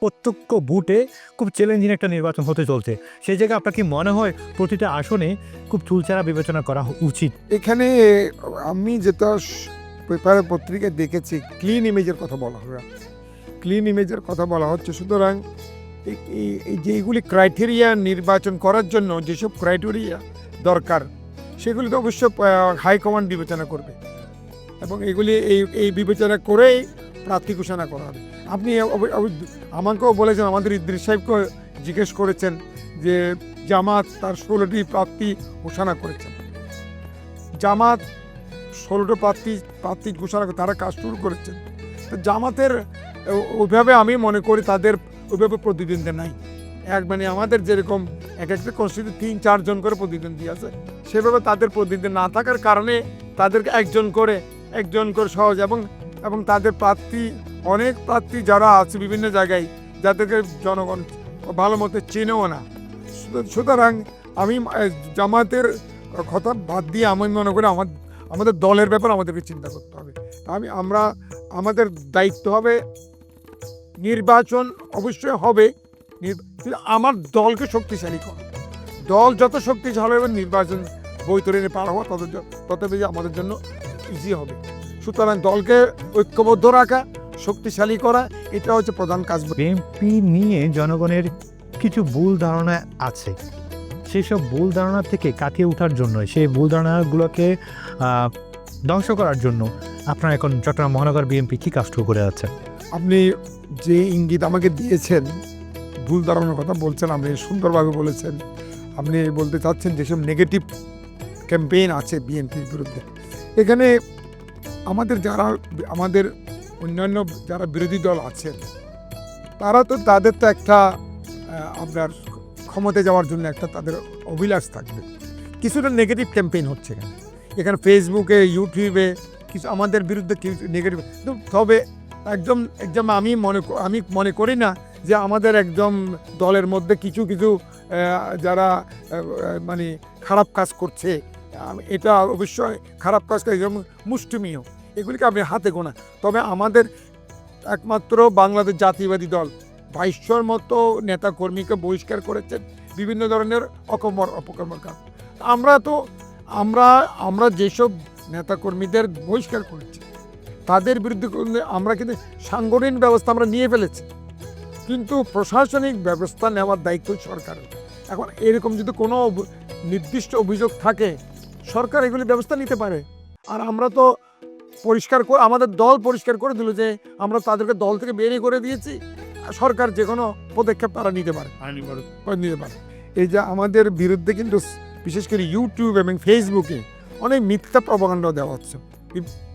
প্রত্যক্ষ বুটে খুব চ্যালেঞ্জিং একটা নির্বাচন হতে চলছে। সেই জায়গায় আপনার কি মনে হয় প্রতিটা আসনে খুব চুলচারা বিবেচনা করা উচিত? এখানে আমি যেটা পেপারে, পত্রিকায় দেখেছি ক্লিন ইমেজের কথা বলা হয়। ক্লিন ইমেজের কথা বলা হচ্ছে। সুতরাং এই- এই- এই যে এইগুলি ক্রাইটেরিয়া নির্বাচন করার জন্য যেসব ক্রাইটেরিয়া দরকার, সেগুলি তো অবশ্য হাইকমান্ড বিবেচনা করবে। এবং এগুলি, এই এই বিবেচনা করেই প্রার্থী ঘোষণা করা হবে। আপনি আমাকেও বলেছেন, আমাদের ইদ্রিস সাহেবকে জিজ্ঞেস করেছেন যে জামাত তার ষোলোটি প্রার্থী ঘোষণা করেছেন। জামাত ষোলোটো প্রার্থী প্রার্থী ঘোষণা করে তারা কাজ শুরু করেছেন। তো জামাতের ওইভাবে আমি মনে করি তাদের ওইভাবে প্রতিদ্বন্দ্বী নাই। এক মানে আমাদের যেরকম এক একটা কনস্টিটিউট তিন চারজন করে প্রতিদ্বন্দ্বী আছে, সেভাবে তাদের প্রতিদ্বন্দ্বী না থাকার কারণে তাদেরকে একজন করে একজন করে সহজ এবং এবং তাদের প্রার্থী অনেক প্রার্থী যারা আছে বিভিন্ন জায়গায়, যাদেরকে জনগণ ভালো মতো চেনেও না। সুতরাং- আমি জামাতের কথা বাদ দিয়ে আমি মনে করি আমার, আমাদের দলের ব্যাপারে আমাদেরকে চিন্তা করতে হবে। আমি, আমরা, আমাদের দায়িত্ব হবে, নির্বাচন অবশ্যই হবে আমার দলকে শক্তিশালী করা। দল যত শক্তিশালী হবে, নির্বাচন বৈতরণে পার হওয়া তত তত বেশি আমাদের জন্য ইজি হবে। সুতরাং দলকে ঐক্যবদ্ধ রাখা শক্তিশালী করা এটা হচ্ছে প্রধান কাজ। বিএনপি নিয়ে জনগণের কিছু ভুল ধারণা আছে। সেই সব ভুল ধারণা থেকে কাটিয়ে ওঠার জন্য সেই ভুল ধারণাগুলোকে ধ্বংস করার জন্য আপনার এখন চট্টগ্রাম মহানগর বিএনপি কি কাজ শুরু করে আছে আপনি যে ইঙ্গিত আমাকে দিয়েছেন ভুল ধারণার কথা বলছেন আপনি সুন্দরভাবে বলেছেন। আপনি বলতে চাচ্ছেন যেসব নেগেটিভ ক্যাম্পেইন আছে বিএনপির বিরুদ্ধে। এখানে আমাদের যারা আমাদের অন্যান্য যারা বিরোধী দল আছেন, তারা তো তাদের তো একটা আপনার ক্ষমতায় যাওয়ার জন্য একটা তাদের অভিলাষ থাকবে। কিছুটা নেগেটিভ ক্যাম্পেইন হচ্ছে এখানে। এখানে ফেসবুকে ইউটিউবে কিছু আমাদের বিরুদ্ধে নেগেটিভ তবে একদম একদম আমি মনে আমি মনে করি না যে আমাদের একদম দলের মধ্যে কিছু কিছু যারা মানে খারাপ কাজ করছে এটা অবশ্যই খারাপ কাজ করে, যেমন মুষ্টিমীয়। এগুলিকে আপনি হাতে গোনা। তবে আমাদের একমাত্র বাংলাদেশ জাতীয়বাদী দল বাইশশোর মতো নেতা কর্মীকে বহিষ্কার করেছেন বিভিন্ন ধরনের অকর্মর, অপকর্মর কাজ। আমরা তো, আমরা আমরা যেসব নেতাকর্মীদের বহিষ্কার করেছি, তাদের বিরুদ্ধে আমরা কিন্তু সাংগঠনিক ব্যবস্থা আমরা নিয়ে ফেলেছি। কিন্তু প্রশাসনিক ব্যবস্থা নেওয়ার দায়িত্ব সরকারের। এখন এরকম যদি কোনো নির্দিষ্ট অভিযোগ থাকে, সরকার এগুলি ব্যবস্থা নিতে পারে। আর আমরা তো পরিষ্কার করে আমাদের দল পরিষ্কার করে দিল যে আমরা তাদেরকে দল থেকে বেরিয়ে করে দিয়েছি। সরকার যে কোনো পদক্ষেপ তারা নিতে পারে। নিতে পারে। এই যে আমাদের বিরুদ্ধে কিন্তু বিশেষ করে ইউটিউব এবং ফেসবুকে অনেক মিথ্যা প্রপাগান্ডা দেওয়া হচ্ছে।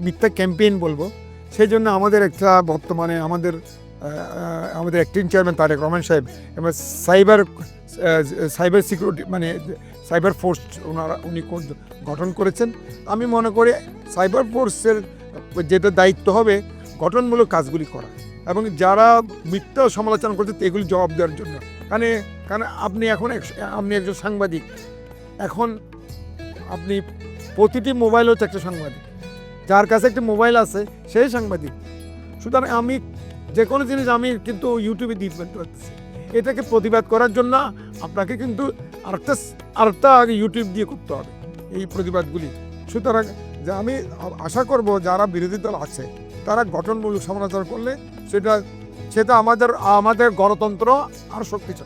মিথ্যা ক্যাম্পেইন বলব। সেই জন্য আমাদের একটা বর্তমানে আমাদের আমাদের অ্যাক্টিং চেয়ারম্যান তারেক রহমান সাহেব এবং সাইবার সাইবার সিকিউরিটি মানে সাইবার ফোর্স ওনারা, উনি গঠন করেছেন। আমি মনে করি সাইবার ফোর্সের যেটা দায়িত্ব হবে, গঠনমূলক কাজগুলি করা। এবং যারা মিথ্যা সমালোচনা করছে, এগুলি জবাব দেওয়ার জন্য। কারণ কারণ আপনি এখন আপনি একজন সাংবাদিক। এখন আপনি প্রতিটি মোবাইল হচ্ছে একটা সাংবাদিক। যার কাছে একটা মোবাইল আছে সেই সাংবাদিক। সুতরাং আমি যে কোনো জিনিস আমি কিন্তু ইউটিউবে দিতে পারতেছি এটাকে প্রতিবাদ করার জন্য আপনাকে কিন্তু আরেকটা আরেকটা আগে ইউটিউব দিয়ে করতে হবে, এই প্রতিবাদগুলি। সুতরাং যে আমি আশা করব যারা বিরোধী দল আছে, তারা গঠনমূলক সমালোচনা করলে সেটা সেটা আমাদের আমাদের গণতন্ত্র আর শক্তিশালী।